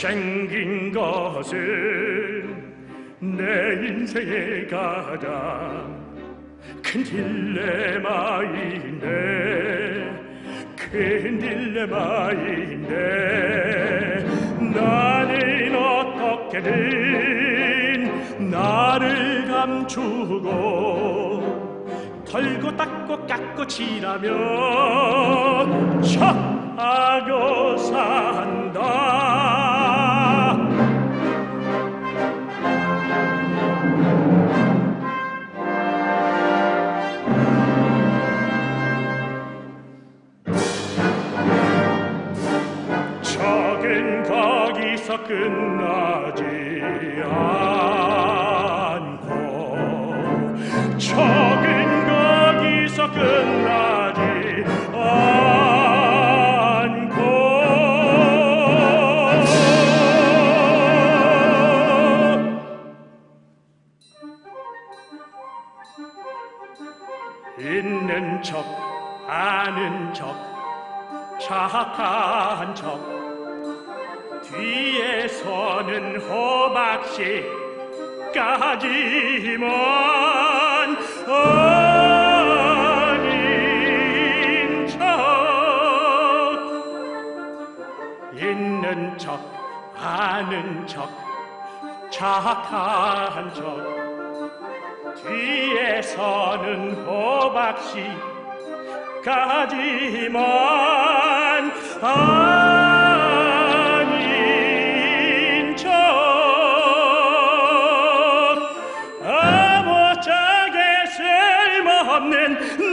못생긴 것은 내 인생의 가장 큰 딜레마인데 큰 딜레마인데 나는 어떻게든 나를 감추고 털고 닦고 깎고 칠하며 차하고 산다 끝나지 않고 적은 거기서 끝나지 않고 있는 척 아는 척 착한 척 뒤에서는 호박씨 까지만 아닌 척. 있는 척 아는 척 착한 척. 뒤에서는 호박씨 가지만 아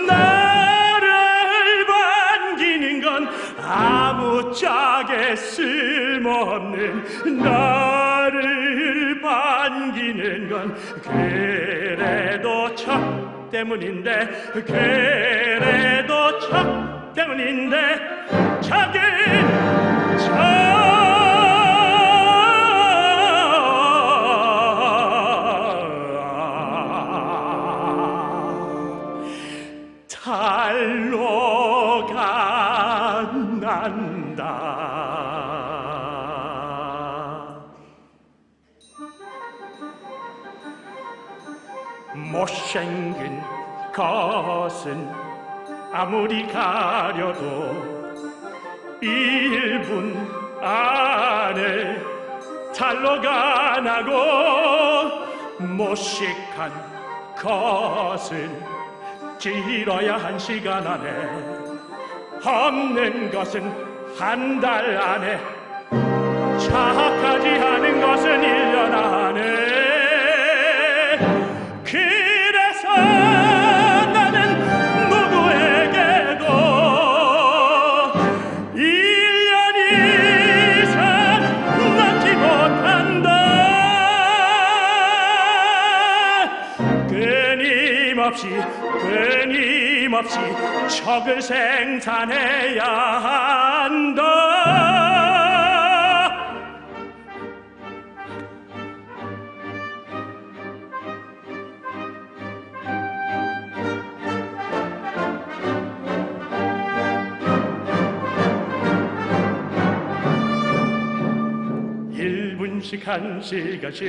나를 반기는 건 아무짝에 쓸모없는 나를 반기는 건 그래도 척 때문인데 그래도 척 때문인데 작은 척 달로가 난다. 못생긴 것은 아무리 가려도 일분 안에 탈로가 나고 못식한 것은 길어야 한 시간 안에 없는 것은 한 달 안에 착하지 않은 것은 일년 안에 그래서 나는 누구에게도 일년 이상 낳지 못한다. 끊임없이 끊임없이 척을 생산해야 한다. 일분씩한 시간씩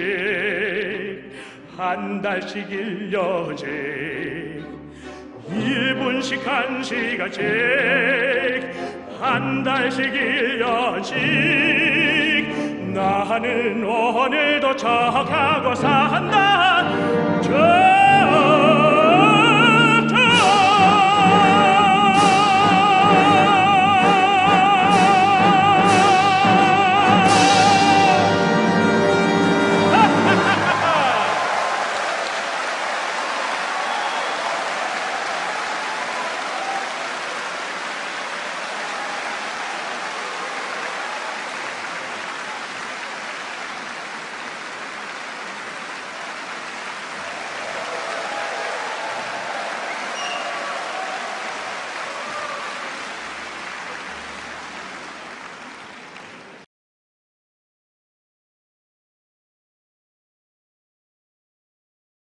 한 달씩 일년씩 일분씩 한 시간씩 한 달씩 일년씩. 나는 오늘도 척하고 산다. 저